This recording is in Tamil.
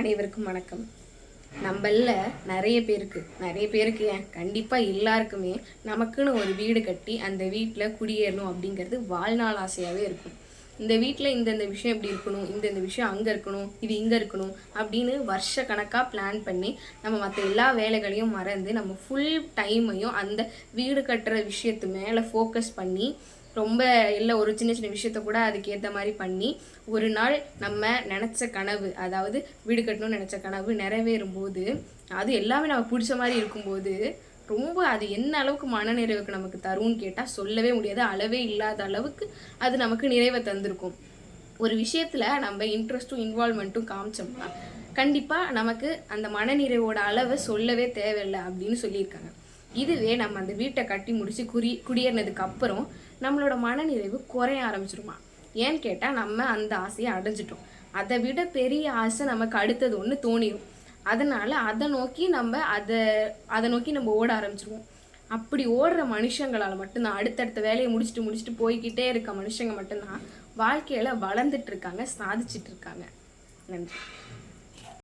அனைவருக்கும் வணக்கம். நம்மள நிறைய பேருக்கு நிறைய பேருக்கு ஏன்? கண்டிப்பாக எல்லாருக்குமே நமக்குன்னு ஒரு வீடு கட்டி அந்த வீட்டில் குடியேறணும் அப்படிங்கிறது வாழ்நாள் ஆசையாகவே இருக்கும். இந்த வீட்டில் இந்தந்த விஷயம் இப்படி இருக்கணும் இந்தந்த விஷயம் அங்கே இருக்கணும் இது இங்கே இருக்கணும் அப்படின்னு வருஷ கணக்காக பிளான் பண்ணி நம்ம மற்ற எல்லா வேலைகளையும் மறந்து நம்ம ஃபுல் டைமையும் அந்த வீடு கட்டுற விஷயத்து மேலே ஃபோக்கஸ் பண்ணி ரொம்ப இல்லை ஒரு சின்ன சின்ன விஷயத்த கூட அதுக்கேற்ற மாதிரி பண்ணி ஒரு நாள் நம்ம நினச்ச கனவு அதாவது வீடு கட்டணும்னு நினச்ச கனவு நிறைவேறும் போது அது எல்லாமே நமக்கு பிடிச்ச மாதிரி இருக்கும்போது ரொம்ப அது என்ன அளவுக்கு மனநிறைவுக்கு நமக்கு தரும்னு கேட்டால் சொல்லவே முடியாது. அளவே இல்லாத அளவுக்கு அது நமக்கு நிறைவை தந்திருக்கும். ஒரு விஷயத்தில் நம்ம இன்ட்ரெஸ்ட்டும் இன்வால்மெண்ட்டும் காமிச்சோம்னா கண்டிப்பாக நமக்கு அந்த மனநிறைவோட அளவை சொல்லவே தேவையில்லை அப்படின்னு சொல்லியிருக்காங்க. இதுவே நம்ம அந்த வீட்டை கட்டி முடித்து குறி குடியேறினதுக்கு அப்புறம் நம்மளோட மனநிறைவு குறைய ஆரம்பிச்சிருமா? ஏன்னு கேட்டால் நம்ம அந்த ஆசையை அடைஞ்சிட்டோம். அதை விட பெரிய ஆசை நமக்கு அடுத்தது ஒன்று தோணிடும் அதனால் அதை நோக்கி நம்ம அதை அதை நோக்கி நம்ம ஓட ஆரம்பிச்சிருவோம். அப்படி ஓடுற மனுஷங்களால் மட்டும்தான் அடுத்தடுத்த வேலையை முடிச்சுட்டு முடிச்சுட்டு போய்கிட்டே இருக்க மனுஷங்க மட்டும்தான் வாழ்க்கையில் வளர்ந்துட்டு இருக்காங்க சாதிச்சிட்டு இருக்காங்க. நன்றி.